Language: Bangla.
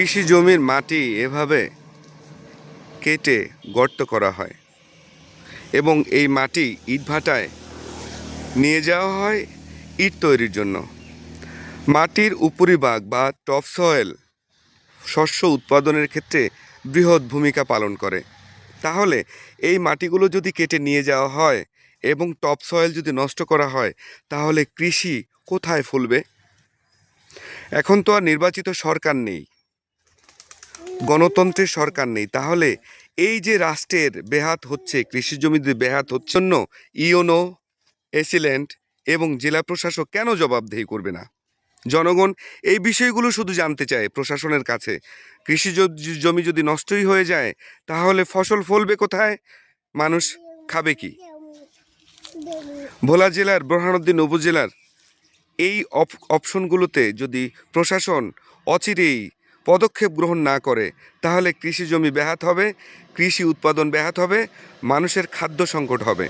কৃষি জমির মাটি এভাবে কেটে গর্ত করা হয় এবং এই মাটি ইটভাটায় নিয়ে যাওয়া হয় ইট তৈরির জন্য। মাটির উপরিভাগ বা টপ সয়েল শস্য উৎপাদনের ক্ষেত্রে বৃহৎ ভূমিকা পালন করে। তাহলে এই মাটিগুলো যদি কেটে নিয়ে যাওয়া হয় এবং টপ সয়েল যদি নষ্ট করা হয়, তাহলে কৃষি কোথায় ফলবে? এখন তো আর নির্বাচিত সরকার নেই। গণতন্ত্রের সরকার নেই। তাহলে এই যে রাষ্ট্রের বেহাত হচ্ছে, কৃষি জমিতে বেহাত হচ্ছে জন্য ইওনো, এসিলেন্ট এবং জেলা প্রশাসক কেন জবাবদেহি করবে না? জনগণ এই বিষয়গুলো শুধু জানতে চায় প্রশাসনের কাছে। কৃষি জমি যদি নষ্টই হয়ে যায়, তাহলে ফসল ফলবে কোথায়? মানুষ খাবে কি? ভোলা জেলার, বোরহানুদ্দিন উপজেলার এই অপ- অপশনগুলোতে যদি প্রশাসন অচিরেই পদক্ষেপ গ্রহণ না করে, তাহলে কৃষি জমি ব্যাহাত হবে, কৃষি উৎপাদন ব্যাহাত হবে, মানুষের খাদ্য সংকট হবে।